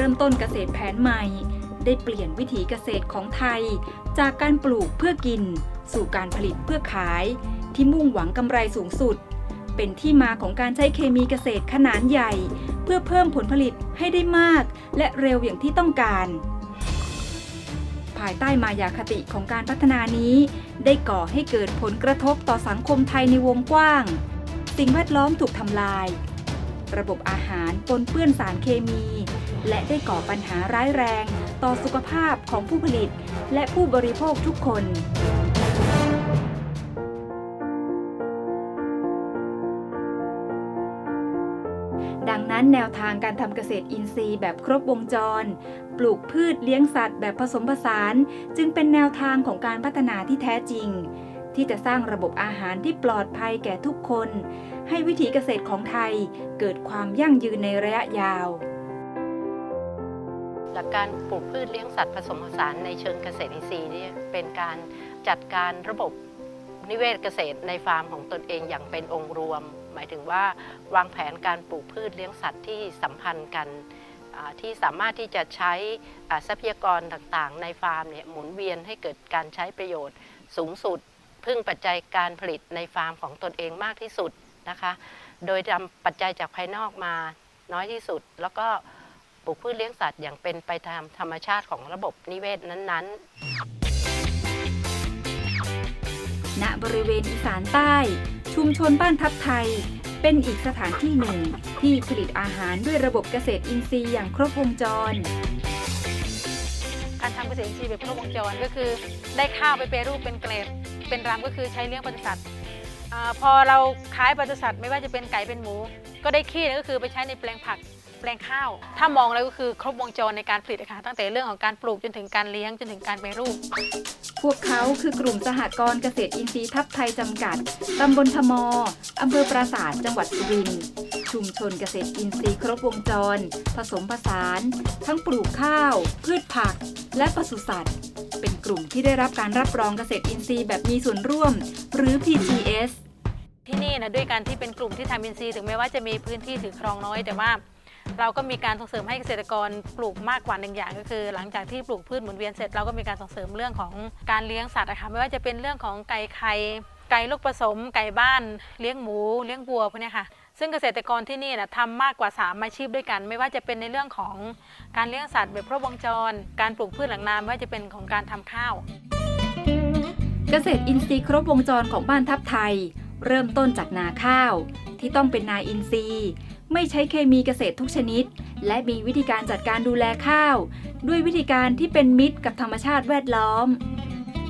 เริ่มต้นเกษตรแผนใหม่ ได้เปลี่ยนวิถีเกษตรของไทย จากการปลูกเพื่อกิน สู่การผลิตเพื่อขาย ที่มุ่งหวังกำไรสูงสุด เป็นที่มาของการใช้เคมีเกษตรขนาดใหญ่ เพื่อเพิ่มผลผลิตให้ได้มาก และเร็วอย่างที่ต้องการ ภายใต้มายาคติของการพัฒนานี้ ได้ก่อให้เกิดผลกระทบต่อสังคมไทยในวงกว้าง สิ่งแวดล้อมถูกทำลาย ระบบอาหารปนเปื้อนสารเคมี และได้ก่อปัญหาร้ายแรงต่อสุขภาพของผู้ผลิต และผู้บริโภคทุกคนดังนั้นแนวทางการทำเกษตรอินทรีย์แบบครบวงจร ปลูกพืชเลี้ยงสัตว์แบบผสมผสาน จึงเป็นแนวทางของการพัฒนาที่แท้จริง ที่จะสร้างระบบอาหารที่ปลอดภัยแก่ทุกคน ให้วิถีเกษตรของไทยเกิดความยั่งยืนในระยะยาว ลักการปลูกพืชเลี้ยงสัตว์ผสมผสานในเชิงเกษตรอินทรีย์นี่เป็นการจัดการระบบนิเวศเกษตรในฟาร์มของตนเองอย่างเป็นองค์รวม หมายถึงว่าวางแผนการปลูกพืชเลี้ยงสัตว์ที่สัมพันธ์กันที่สามารถที่จะใช้ทรัพยากรต่างๆ ในฟาร์มเนี่ยหมุนเวียนให้เกิดการใช้ประโยชน์สูงสุด พึ่งปัจจัยการผลิตในฟาร์มของตนเองมากที่สุดนะคะ โดยนำปัจจัยจากภายนอกมาน้อยที่สุด แล้วก็ ลูกพืชเลี้ยงสัตว์อย่างเป็นไปตามธรรมชาติของระบบนิเวศนั้นๆ ณบริเวณอีสานใต้ ชุมชนบ้านทับไทย เป็นอีกสถานที่หนึ่ง ที่ผลิตอาหารด้วยระบบเกษตรอินทรีย์อย่างครบวงจรการทำเกษตรอินทรีย์แบบครบวงจรก็คือ ได้ข้าวไปแปรรูปเป็นเกรด เป็นรำก็คือใช้เลี้ยงปศุสัตว์อาพอเราขายปศุสัตว์ไม่ว่าจะเป็นไก่เป็นหมู ก็ได้ขี้ก็คือไปใช้ในแปลงผัก แปลงข้าว ถ้ามองแล้วก็คือครบวงจรในการผลิตนะคะตั้งแต่เรื่องของการปลูกจนถึงการเลี้ยงจนถึงการแปรรูป พวกเขาคือกลุ่มสหกรณ์เกษตรอินทรีย์ทับไทยจำกัด ตำบลทมอำเภอปราสาทจังหวัดสุรินทร์ชุมชนเกษตรอินทรีย์ครบวงจร ผสมผสาน ทั้งปลูกข้าว พืชผัก และปศุสัตว์ เป็นกลุ่มที่ได้รับการรับรองเกษตรอินทรีย์แบบมีส่วนร่วม หรือ PGS ที่นี่นะด้วยการที่เป็นกลุ่มที่ทำอินทรีย์ถึงแม้ว่าจะมีพื้นที่ถือครองน้อยแต่ว่า เราก็มีการส่งเสริมให้เกษตรกรปลูกมากกว่าหนึ่งอย่าง ก็คือ หลังจากที่ปลูกพืชหมุนเวียนเสร็จเราก็มีการส่งเสริมเรื่องของการเลี้ยงสัตว์นะคะไม่ว่าจะเป็นเรื่องของไก่ไข่ไก่ลูกผสม ไก่บ้าน เลี้ยงหมู เลี้ยงวัวพวกนี้ค่ะซึ่งเกษตรกรที่นี่นะทำมากกว่า 3 อาชีพด้วยกัน ไม่ว่าจะเป็นในเรื่องของการเลี้ยงสัตว์แบบครบวงจร การปลูกพืชหลังนาไม่ว่าจะเป็นของการทำข้าว เกษตรอินทรีย์ครบวงจรของบ้านทับไทย เริ่มต้นจากนาข้าว ที่ต้องเป็นนาอินทรีย์ ไม่ใช้เคมีเกษตรทุกชนิด และมีวิธีการจัดการดูแลข้าว ด้วยวิธีการที่เป็นมิตรกับธรรมชาติแวดล้อม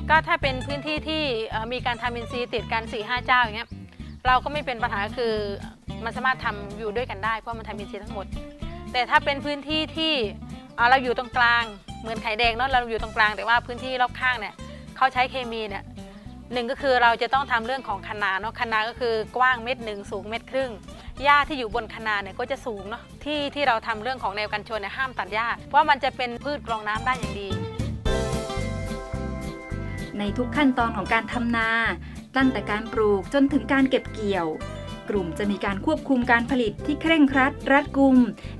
ก็ถ้าเป็นพื้นที่ที่เอ่อมีการทำอินทรีย์ติดกัน4ี่ห้าเจ้าอย่างเงี้ยเราก็ไม่เป็นปัญหาคือมันสามารถทำอยู่ด้วยกันได้เพราะมันทำอินทรีย์ทั้งหมด แต่ถ้าเป็นพื้นที่ที่เอ่อเราอยู่ตรงกลางเหมือนไข่แดงเนาะเราอยู่ตรงกลางแต่ว่าพื้นที่รอบข้างเนี่ยเขาใช้เคมีเนี่ยหนึ่งก็คือเราจะต้องทำเรื่องของคะนาเนาะคะนาก็คือกว้างเม็ดหนึ่งสูงเม็ดครึ่ง หญ้าที่อยู่บนคะนาเนี่ยก็จะสูงเนาะที่ที่เราทำเรื่องของแนวกันชนเนี่ยห้ามตัดหญ้าเพราะมันจะเป็นพืชกรองน้ำได้อย่างดี ในทุกขั้นตอนของการทำนา ตั้งแต่การปลูกจนถึงการเก็บเกี่ยว กลุ่มจะมีการควบคุมการผลิตที่เคร่งครัด รัดกุม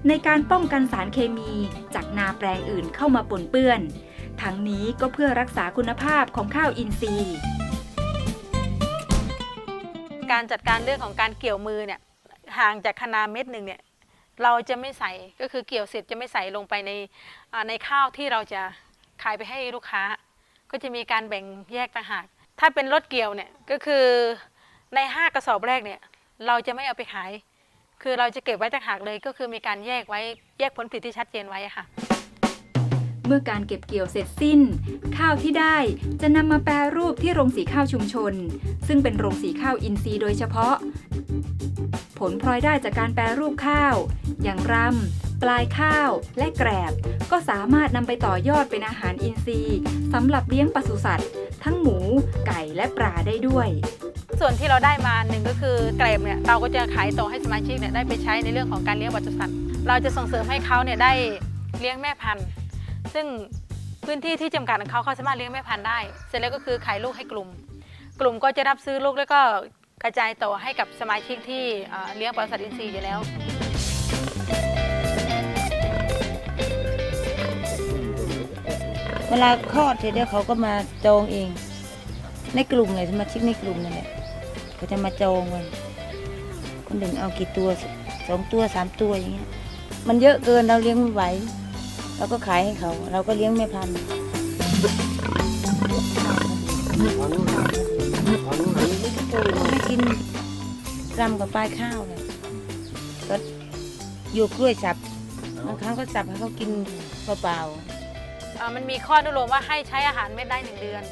ในการป้องกันสารเคมีจากนาแปลงอื่นเข้ามาปนเปื้อน ทั้งนี้ก็เพื่อรักษาคุณภาพของข้าวอินทรีย์การจัดการเรื่องของการเกี่ยวมือเนี่ย ห่างจากคะนาเม็ดหนึ่งเนี่ยเราจะไม่ใส่ก็คือเกี่ยวเสร็จจะไม่ใส่ลงไปในในข้าวที่เราจะขายไปให้ลูกค้า ก็จะมีการแบ่งแยกต่างหาก ถ้าเป็นรถเกี่ยวเนี่ยก็คือใน 5 กระสอบแรกเนี่ยเราจะไม่เอาไปขาย คือเราจะเก็บไว้ต่างหากเลย ก็คือมีการแยกไว้แยกผลผลิตที่ชัดเจนไว้ค่ะ เมื่อการเก็บเกี่ยวเสร็จสิ้น ข้าวที่ได้จะนำมาแปรรูปที่โรงสีข้าวชุมชน ซึ่งเป็นโรงสีข้าวอินทรีย์โดยเฉพาะ ผลพลอยได้จากการแปรรูปข้าว อย่างรำปลายข้าวและแกรบ ก็สามารถนำไปต่อยอดเป็นอาหารอินทรีย์สำหรับเลี้ยงปศุสัตว์ ทั้งหมู ไก่และปลาได้ด้วยส่วนที่เราได้มาหนึ่งก็คือเกรบเนี่ยเราก็จะขายต่อให้สมาชิกเนี่ยได้ไปใช้ในเรื่องของการเลี้ยงปศุสัตว์ เราจะส่งเสริมให้เขาเนี่ยได้เลี้ยงแม่พันธุ์ ซึ่งพื้นที่ที่จำกัดของเขาเขาสามารถเลี้ยงแม่พันธุ์ได้ เสร็จแล้วก็คือขายลูกให้กลุ่ม กลุ่มก็จะรับซื้อลูกแล้วก็กระจายต่อให้กับสมาชิกที่เลี้ยงปศุสัตว์อินทรีย์อยู่แล้วเวลาคลอดเสร็จแล้วเขาก็มาจองเอง ในกลุ่มเลยสมาชิกในกลุ่มนั่นแหละเขาจะมาจองไว้คนหนึ่งเอากี่ตัวสองตัวสามตัวอย่างเงี้ยมันเยอะเกินเราเลี้ยงไม่ไหว เราก็ขายให้เขา เราก็เลี้ยงแม่พันธุ์ไม่กินรำกับปลายข้าวเลยก็อยู่กล้วยสับบางครั้งก็สับให้เขากินเปล่าๆอ่ามันมีข้ออนุโลมว่าให้ใช้อาหารเม็ดได้หนึ่งเดือน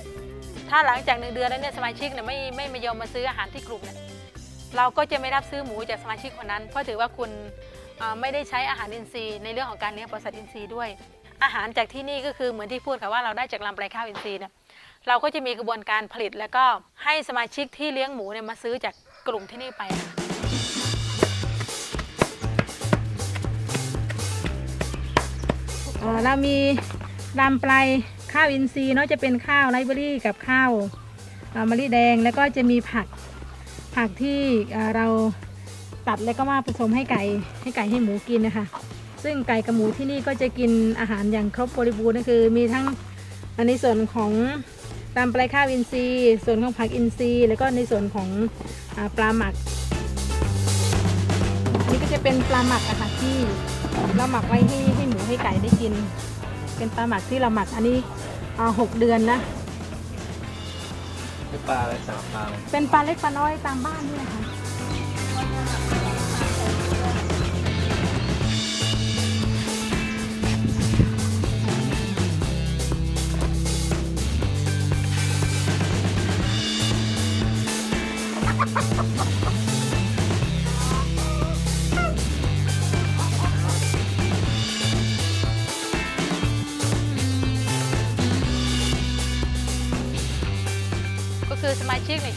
ถ้าหลังจากหนึ่งเดือนแล้วเนี่ยสมาชิกเนี่ยไม่ไม่ม่ยอมมาซื้ออาหารที่กลุ่มเนี่ยเราก็จะไม่รับซื้อหมูจากสมาชิกคนนั้น เพราะถือว่าคุณ ไม่ได้ใช้อาหารอินทรีย์ในเรื่องของการเลี้ยงปศุสัตว์อินทรีย์ด้วย อาหารจากที่นี่ก็คือเหมือนที่พูดค่ะว่าเราได้จากลำปลายข้าวอินทรีย์เนี่ยเราก็จะมีกระบวนการผลิตแล้วก็ให้สมาชิกที่เลี้ยงหมูเนี่ยมาซื้อจากกลุ่มที่นี่ไปค่ะเรามีลำปลายข้าวอินทรีย์เนาะจะเป็นข้าวไรเบอรี่กับข้าวมะลิแดงแล้วก็จะมีผักผักที่เรา ตัดแล้วก็มาผสมให้ไก่ให้ไก่ให้หมูกินนะคะ ซึ่งไก่กับหมูที่นี่ก็จะกินอาหารอย่างครบบริบูรณ์ก็คือ มีทั้งในส่วนของตามปลายข้าวอินทรีย์ ส่วนของผักอินทรีย์ แล้วก็ในส่วนของอาปลาหมักอันนี้ก็จะเป็นปลาหมักอะค่ะที่เราหมักไว้ให้ให้หมูให้ไก่ได้กิน เป็นปลาหมักที่เราหมักอันนี้อ่าหกเดือนนะเป็นปลาอะไรสามปลาอะไรเป็นปลาเล็กปลาน้อยตามบ้านนี่แหละค่ะ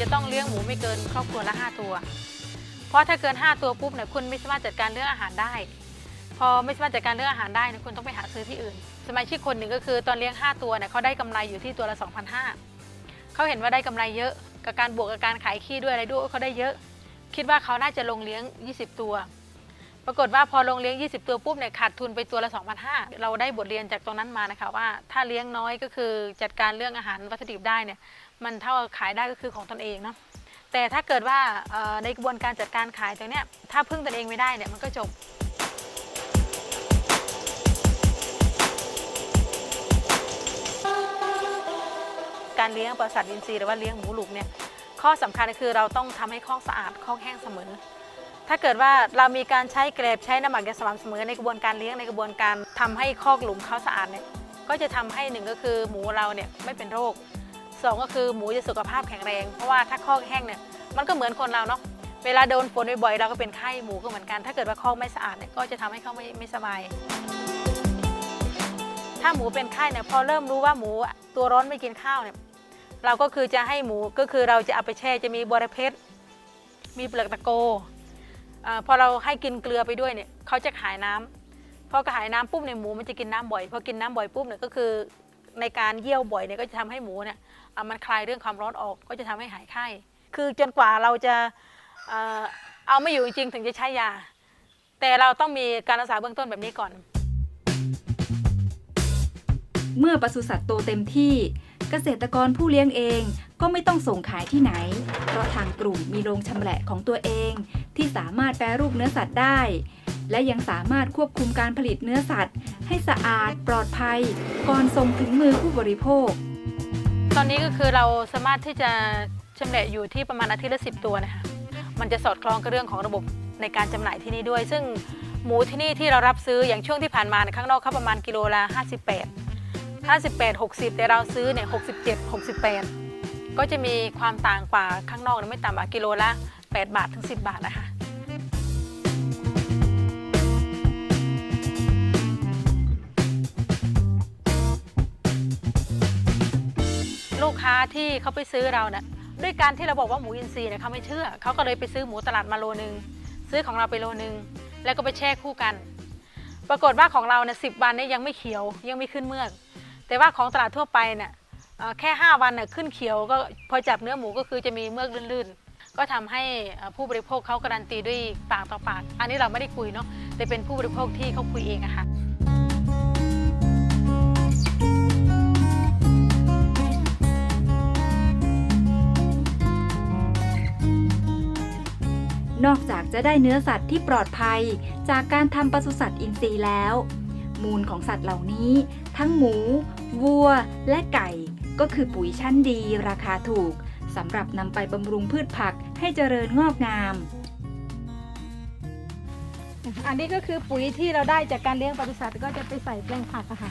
จะต้องเลี้ยงหมูไม่เกินครอบครัวละ 5 ตัว เพราะถ้าเกิน 5 ตัวปุ๊บเนี่ยคุณไม่สามารถจัดการเรื่องอาหารได้ พอไม่สามารถจัดการเรื่องอาหารได้เนี่ยคุณต้องไปหาซื้อที่อื่น สมาชิกคนหนึ่งก็คือตอนเลี้ยง 5 ตัวเนี่ยเขาได้กำไรอยู่ที่ตัวละ 2,500เขาเห็นว่าได้กำไรเยอะ กับการบวกกับการขายขี้ด้วยอะไรด้วยเขาได้เยอะ คิดว่าเขาน่าจะลงเลี้ยง 20 ตัว ปรากฏว่าพอลงเลี้ยง 20 ตัวปุ๊บเนี่ยขาดทุนไปตัวละ2,500เราได้บทเรียนจากตรงนั้นมานะคะว่า ถ้าเลี้ยงน้อยก็คือจัดการเรื่องอาหารวัตถุดิบได้เนี่ย มันเท่าขายได้ก็คือของตนเองเนาะแต่ถ้าเกิดว่าในกระบวนการจัดการขายตรงเนี้ยถ้าพึ่งตนเองไม่ได้เนี่ยมันก็จบการเลี้ยงปศุสัตว์อินทรีย์หรือว่าเลี้ยงหมูหลุมเนี่ยข้อสำคัญก็คือเราต้องทำให้คอกสะอาดคอกแห้งเสมอ ถ้าเกิดว่าเรามีการใช้เกรบใช้น้ำหมักอย่างสม่ำเสมอในกระบวนการเลี้ยงในกระบวนการทำให้คอกหลุมเขาสะอาดเนี่ยก็จะทำให้หนึ่งก็คือหมูเราเนี่ยไม่เป็นโรค สองก็คือหมูจะสุขภาพแข็งแรง เพราะว่าถ้าคอกแห้งเนี่ยมันก็เหมือนคนเราเนาะเวลาโดนฝนบ่อยๆเราก็เป็นไข้หมูก็เหมือนกัน ถ้าเกิดว่าคอกไม่สะอาดเนี่ยก็จะทำให้เขาไม่ไม่สบาย ถ้าหมูเป็นไข้เนี่ยพอเริ่มรู้ว่าหมูตัวร้อนไม่กินข้าวเนี่ยเราก็คือจะให้หมูก็คือเราจะเอาไปแช่จะมีบอระเพ็ดมีเปลือกตะโกอาพอเราให้กินเกลือไปด้วยเนี่ยเขาจะขายน้ำพอกระหายน้ำปุ๊บเนี่ยหมูมันจะกินน้ำบ่อยพอกินน้ำบ่อยปุ๊บเนี่ยก็คือในการเยี่ยวบ่อยเนี่ยก็จะทำให้หมูเนี่ย มันคลายเรื่องความร้อนออกก็จะทำให้หายไข้ คือจนกว่าเราจะเอาไม่อยู่จริงถึงจะใช้ยา แต่เราต้องมีการรักษาเบื้องต้นแบบนี้ก่อน เมื่อปศุสัตว์โตเต็มที่เกษตรกรผู้เลี้ยงเองก็ไม่ต้องส่งขายที่ไหน เพราะทางกลุ่มมีโรงชำแหละของตัวเอง ที่สามารถแปรรูปเนื้อสัตว์ได้ และยังสามารถควบคุมการผลิตเนื้อสัตว์ ให้สะอาดปลอดภัย ก่อนส่งถึงมือผู้บริโภค ตอนนี้ก็คือเราสามารถที่จะชำแหละอยู่ที่ประมาณอาทิตย์ละสิตัวนะคะมันจะสอดคล้องกับเรื่องของระบบในการจำหน่ายที่นี่ด้วย ซึ่งหมูที่นี่ที่เรารับซื้ออย่างช่วงที่ผ่านมาในข้างนอกเขาประมาณกิโลละ58ถ้า18 60 แต่เราซื้อเนี่ย67 68 ก็จะมีความต่างกว่าข้างนอกไม่ต่ำกว่ากิโลละ 8 บาทถึง 10 บาทนะคะ ค้าที่เขาไปซื้อเราเนี่ยด้วยการที่เราบอกว่าหมูอินทรีย์เนี่ยเขาไม่เชื่อเขาก็เลยไปซื้อหมูตลาดมาโลนึงซื้อของเราไปโลนึงแล้วก็ไปแช่คู่กัน ปรากฏว่าของเราเนี่ยสิวันเนี่ยยังไม่เขียวยังไม่ขึ้นเมือก แต่ว่าของตลาดทั่วไปเนี่ยเอ่อแค่ 5 วันเนี่ยขึ้นเขียวก็พอจับเนื้อหมูก็คือจะมีเมือกลื่นๆ ก็ทำให้ผู้บริโภคเขาการันตีด้วยปากต่อปาก อันนี้เราไม่ได้คุยเนาะแต่เป็นผู้บริโภคที่เขาคุยเองอะค่ะ นอกจากจะได้เนื้อสัตว์ที่ปลอดภัย จากการทำปศุสัตว์อินทรีย์แล้ว มูลของสัตว์เหล่านี้ ทั้งหมู วัว และไก่ ก็คือปุ๋ยชั้นดีราคาถูกสำหรับนำไปบำรุงพืชผักให้เจริญงอกงาม อันนี้ก็คือปุ๋ยที่เราได้จากการเลี้ยงปศุสัตว์ก็จะไปใส่แปลงผักอะค่ะ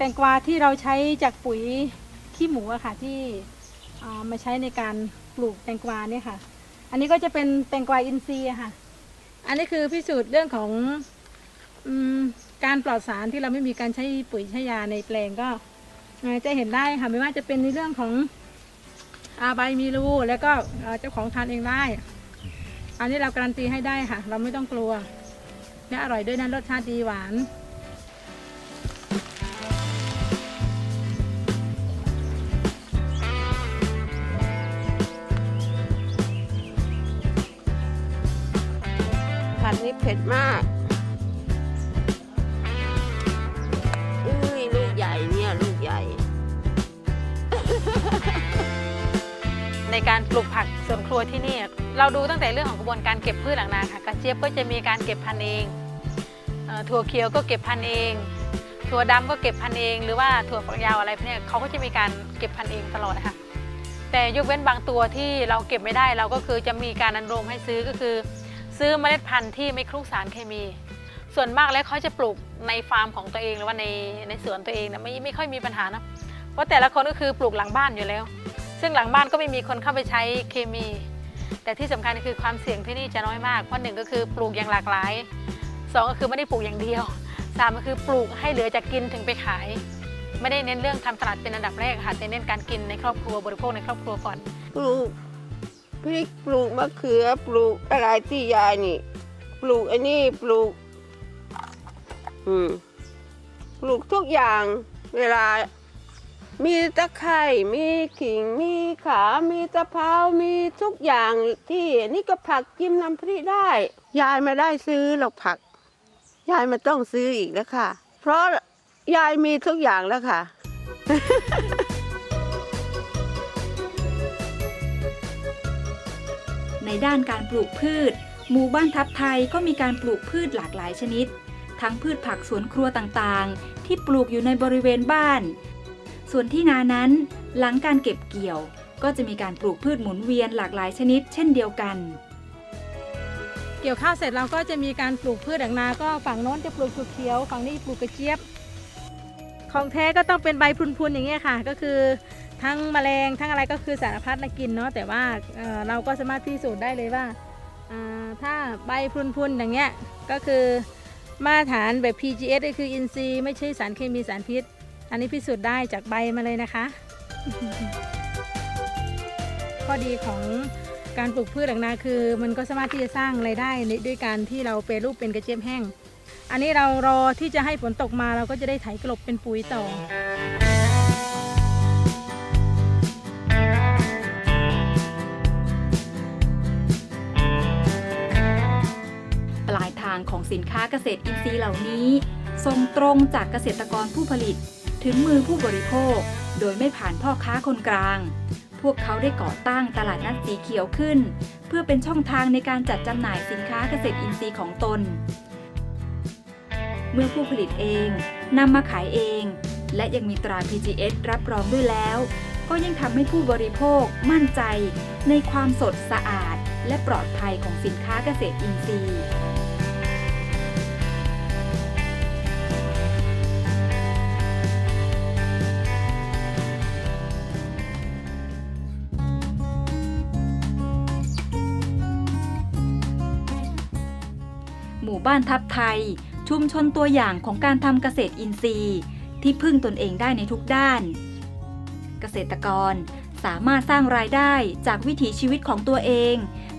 แตงกวาที่เราใช้จากปุ๋ยขี้หมูอะค่ะที่ามาใช้ในการปลูกแตงกวาเนี่ยค่ะ อันนี้ก็จะเป็นแตงกวาอินทรีย์ค่ะ อันนี้คือพิสูจน์เรื่องของอการปลอดสารที่เราไม่มีการใช้ปุ๋ยใช้ยาในแปลงก็จะเห็นได้ค่ะไม่ว่าจะเป็นในเรื่องของอาใบมีรูแล้วก็เจ้าของทานเองได้ อันนี้เราการันตีให้ได้ค่ะ เราไม่ต้องกลัวและอร่อยด้วยนะรสชาติดีหวาน เผ็ดมากอุ้ยลูกใหญ่เนี่ยลูกใหญ่ ในการปลูกผักสวนครัวที่นี่ เราดูตั้งแต่เรื่องของกระบวนการเก็บพืชหลังนาค่ะกระเจี๊ยบก็จะมีการเก็บพันธุ์เองถั่วเขียวก็เก็บพันธุ์เอง ถั่วดำก็เก็บพันธุ์เอง หรือว่าถั่วฝักยาวอะไรพวกเนี้ยเขาก็จะมีการเก็บพันธุ์เองตลอดนะคะแต่ยกเว้นบางตัวที่เราเก็บไม่ได้เราก็คือจะมีการอนุโลมให้ซื้อก็คือ ซื้อเมล็ดพันธุ์ที่ไม่คลุกสารเคมี ส่วนมากแล้วเขาจะปลูกในฟาร์มของตัวเองหรือว่าในในสวนตัวเองนะไม่ไม่ค่อยมีปัญหานะเพราะแต่ละคนก็คือปลูกหลังบ้านอยู่แล้ว ซึ่งหลังบ้านก็ไม่มีคนเข้าไปใช้เคมี แต่ที่สำคัญคือความเสี่ยงที่นี่จะน้อยมากเพราะหนึ่งก็คือปลูกอย่างหลากหลายสองก็คือไม่ได้ปลูกอย่างเดียวสามก็คือปลูกให้เหลือจากกินถึงไปขาย ไม่ได้เน้นเรื่องทำตลาดเป็นอันดับแรกค่ะแต่เน้นการกินในครอบครัวบริโภคในครอบครัวก่อนปลูก ริกปลูกมะเขือปลูกอะไรที่ยายนี่ ปลูกอันนี้ปลูก อืม ปลูกทุกอย่างเวลา มีตะไคร่มีขิงมีขา มีตะเภามีทุกอย่างที่นี่ก็ผักจิ้มน้ำพริกได้ ยายไม่ได้ซื้อหรอกผัก ยายไม่ต้องซื้ออีกแล้วค่ะ เพราะยายมีทุกอย่างแล้วค่ะ ในด้านการปลูกพืช หมู่บ้านทับไทยก็มีการปลูกพืชหลากหลายชนิด ทั้งพืชผักสวนครัวต่างๆ ที่ปลูกอยู่ในบริเวณบ้าน ส่วนที่นานั้น หลังการเก็บเกี่ยว ก็จะมีการปลูกพืชหมุนเวียนหลากหลายชนิด เช่นเดียวกันเกี่ยวข้าวเสร็จเราก็จะมีการปลูกพืชหลังนา ก็ฝั่งโน้นจะปลูกถั่วเขียว ฝั่งนี้ปลูกกระเจี๊ยบ ของแท้ก็ต้องเป็นใบพรุนๆอย่างเงี้ยค่ะ ก็คือ ทั้งแมลงทั้งอะไรก็คือสารพัดนะกินเนาะแต่ว่าเเราก็สามารถพิสูจน์ได้เลยว่าถ้าใบพรุนๆอย่างเงี้ยก็คือมาตรฐานแบบ PGS ก็คืออินทรีย์ไม่ใช่สารเคมีสารพิษ อันนี้พิสูจน์ได้จากใบมาเลยนะคะ ข้อดีของการปลูกพืชหลังนาคือ มันก็สามารถที่จะสร้างรายได้ด้วยการที่เราเปรรูปเป็นกระเจี๊ยบแห้ง อันนี้เรารอที่จะให้ฝนตกมาเราก็จะได้ไถกลบเป็นปุ๋ยต่อางของสินค้าเกษตรอินทรีย์เหล่านี้ส่งตรงจากเกษตรกรผู้ผลิต ถึงมือผู้บริโภค โดยไม่ผ่านพ่อค้าคนกลาง พวกเขาได้ก่อตั้งตลาดนัดสีเขียวขึ้น เพื่อเป็นช่องทางในการจัดจำหน่ายสินค้าเกษตรอินทรีย์ของตน เมื่อผู้ผลิตเองนำมาขายเอง และยังมีตรา PGS รับรองด้วยแล้ว ก็ยังทำให้ผู้บริโภคมั่นใจ ในความสดสะอาด และปลอดภัยของสินค้าเกษตรอินทรีย์ บ้านทับไทย ชุมชนตัวอย่างของการทำเกษตรอินทรีย์ ที่พึ่งตนเองได้ในทุกด้าน เกษตรกรสามารถสร้างรายได้จากวิถีชีวิตของตัวเอง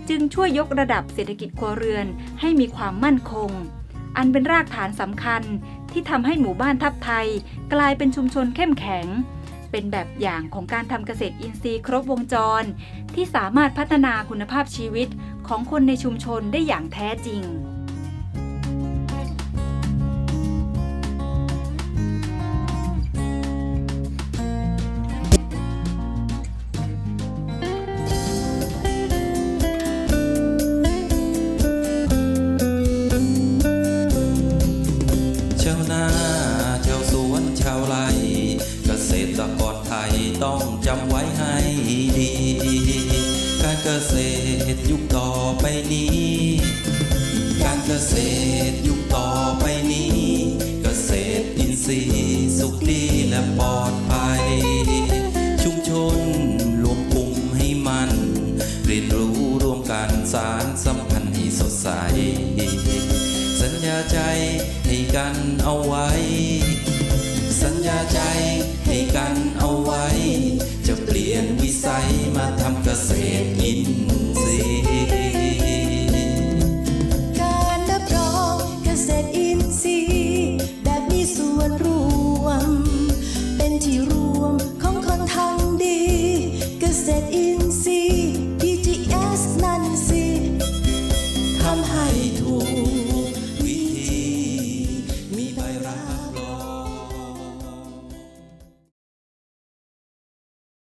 จึงช่วยยกระดับเศรษฐกิจครัวเรือนให้มีความมั่นคง อันเป็นรากฐานสำคัญที่ทำให้หมู่บ้านทับไทย กลายเป็นชุมชนเข้มแข็ง เป็นแบบอย่างของการทำเกษตรอินทรีย์ครบวงจร ที่สามารถพัฒนาคุณภาพชีวิตของคนในชุมชนได้อย่างแท้จริง จำไว้ให้ดี การเกษตรยุคต่อไปนี้ การเกษตรยุคต่อไปนี้ เกษตรอินทรีย์สุขดีและปลอดภัย ชุมชนรวมกลุ่มให้มันเรียนรู้ร่วมกันสารสัมพันธ์ให้สดใส สัญญาใจให้กันเอาไว้